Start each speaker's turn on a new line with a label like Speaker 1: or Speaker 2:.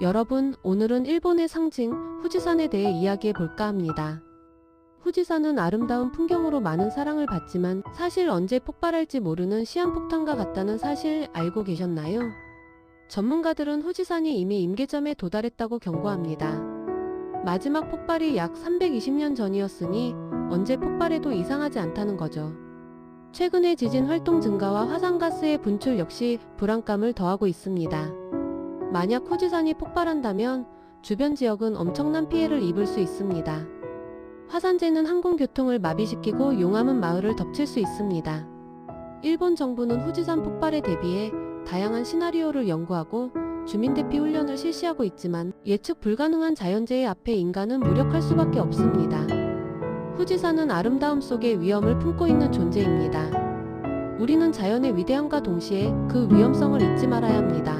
Speaker 1: 여러분, 오늘은 일본의 상징 후지산에 대해 이야기해 볼까 합니다. 후지산은 아름다운 풍경으로 많은 사랑을 받지만 사실 언제 폭발할지 모르는 시한폭탄과 같다는 사실 알고 계셨나요? 전문가들은 후지산이 이미 임계점에 도달했다고 경고합니다. 마지막 폭발이 약 320년 전이었으니 언제 폭발해도 이상하지 않다는 거죠. 최근의 지진 활동 증가와 화산가스의 분출 역시 불안감을 더하고 있습니다. 만약 후지산이 폭발한다면 주변 지역은 엄청난 피해를 입을 수 있습니다. 화산재는 항공교통을 마비시키고 용암은 마을을 덮칠 수 있습니다. 일본 정부는 후지산 폭발에 대비해 다양한 시나리오를 연구하고 주민 대피 훈련을 실시하고 있지만 예측 불가능한 자연재해 앞에 인간은 무력할 수밖에 없습니다. 후지산은 아름다움 속에 위험을 품고 있는 존재입니다. 우리는 자연의 위대함과 동시에 그 위험성을 잊지 말아야 합니다.